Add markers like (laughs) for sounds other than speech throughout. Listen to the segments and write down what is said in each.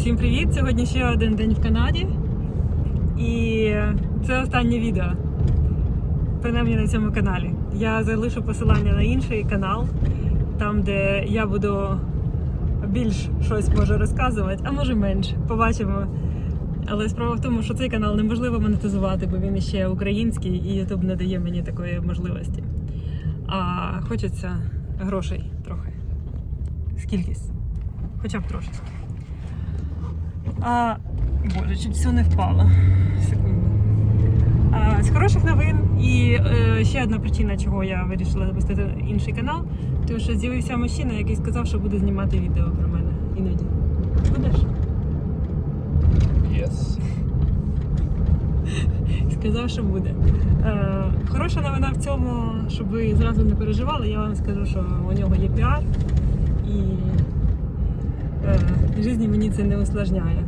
Всім привіт! Сьогодні ще один день в Канаді. І це останнє відео. Принаймні на цьому каналі. Я залишу посилання на інший канал, там, де я буду більш щось може розказувати, а може менше. Побачимо. Але справа в тому, що цей канал неможливо монетизувати, бо він ще український і YouTube не дає мені такої можливості. А хочеться грошей трохи. Скількись. Хоча б трошечки. А, боже, чуть все не впало. Секунду. А, з хороших новин і е, ще одна причина, чого я вирішила запустити інший канал, тому що з'явився мужчина, який сказав, що буде знімати відео про мене іноді. Будеш? Yes. (laughs) Сказав, що буде. Е, хороша новина в цьому, щоб ви зразу не переживали, я вам скажу, що у нього є піар і е, мені це не усложняє.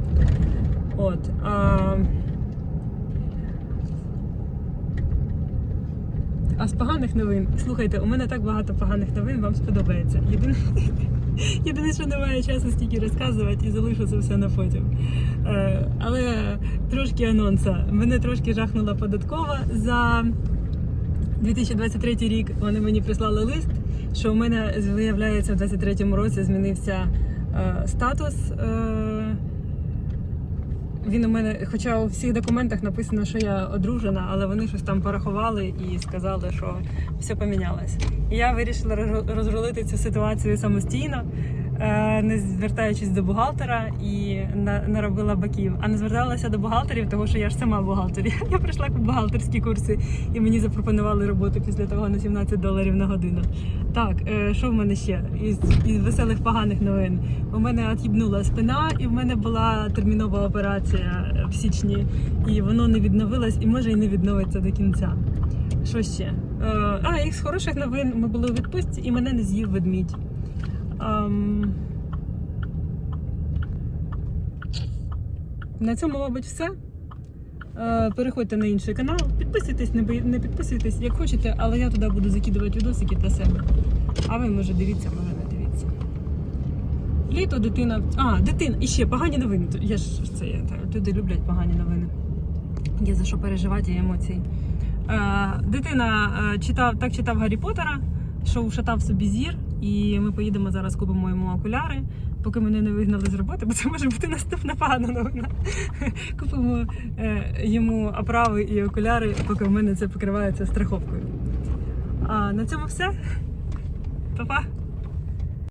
От. А, а з поганих новин, слухайте, у мене так багато поганих новин, вам сподобається. Єдине, (laughs) єдине що немає часу стільки розказувати і залишу це все на потім. Е, але трошки анонса. Мене трошки жахнула податкова за 2023 рік. Вони мені прислали лист, що у мене виявляється в 2023 році змінився статус. Е, він у мене, хоча у всіх документах написано, що я одружена, але вони щось там порахували і сказали, що все помінялось. І я вирішила роз- розрулити цю ситуацію самостійно, е, не звертаючись до бухгалтера і наробила баків. А не зверталася до бухгалтерів, тому що я ж сама бухгалтер. (laughs) Я прийшла по бухгалтерські курси і мені запропонували роботу після того на 17 доларів на годину. Так, е, що в мене ще із, із веселих поганих новин? У мене от'їбнула спина, і в мене була термінова операція е, в січні, і воно не відновилось, і може і не відновиться до кінця. Що ще? Е, а, і з хороших новин ми були у відпустці, і мене не з'їв ведмідь. Ам, На цьому, мабуть, все. Е, Переходьте на інший канал, підписуйтесь, не, підписуйтесь, як хочете, але я туди буду закидувати відосики для себе. А ви може дивіться, може не дивіться. Літо, дитина. А, дитина. І ще погані новини. Я ж це я, так, люди люблять погані новини. Є за що переживати і емоції. Е, дитина е, читав, так читав Гаррі Поттера, що ушатав собі зір, і ми поїдемо зараз, купимо йому окуляри, поки мене не вигнали з роботи, бо це може бути наступна погана новина. (laughs) Купимо е, йому оправи і окуляри, поки в мене це покривається страховкою. А на цьому все. Па-па!